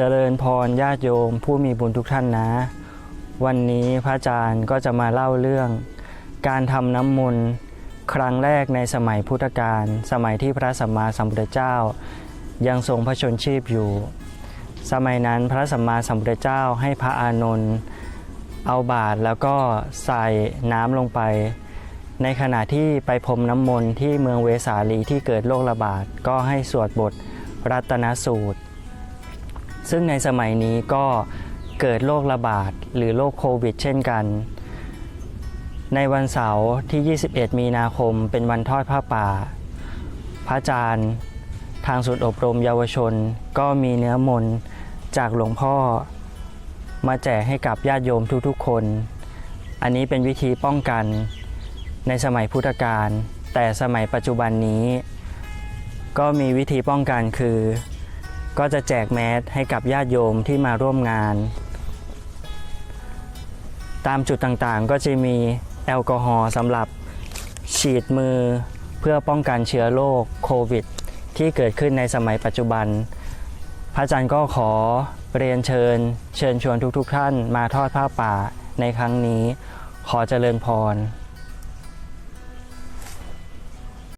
เจริญพรญาติโยมผู้มีบุญทุกท่านนะ วันนี้พระอาจารย์ก็จะมาเล่าเรื่อง การทำน้ำมนต์ครั้งแรกในสมัยพุทธกาลสมัยที่พระสัมมาสัมพุทธเจ้า ยังทรงพระชนชีพอยู่ สมัยนั้นพระสัมมาสัมพุทธเจ้าให้พระอานนท์เอาบาตรแล้วก็ใส่น้ำลงไป ในขณะที่ไปพรมน้ำมนต์ที่เมืองเวสาลีที่เกิดโรคระบาดก็ให้สวดบทรัตนสูตร ซึ่งในสมัยนี้ก็เกิดโรคระบาดหรือโรคโควิด เช่นกัน ในวันเสาร์ที่ 21 มีนาคมเป็นวันทอดผ้าป่า พระอาจารย์ ทางศูนย์อบรมเยาวชน ก็มีเนื้อมนจากหลวงพ่อ มาแจกให้กับญาติโยมทุกๆคน อันนี้เป็นวิธีป้องกันในสมัยพุทธกาลแต่สมัยปัจจุบันนี้ ก็มีวิธีป้องกันคือ ก็จะแจกแมสให้กับญาติโยมที่มาร่วมงาน ตามจุดต่างๆก็จะมีแอลกอฮอล์สำหรับฉีดมือเพื่อป้องกันเชื้อโรคโควิด ที่เกิดขึ้นในสมัยปัจจุบัน พระอาจารย์ก็ขอเรียนเชิญ เชิญชวนทุกๆท่านมาทอดผ้าป่าในครั้งนี้ ขอเจริญพร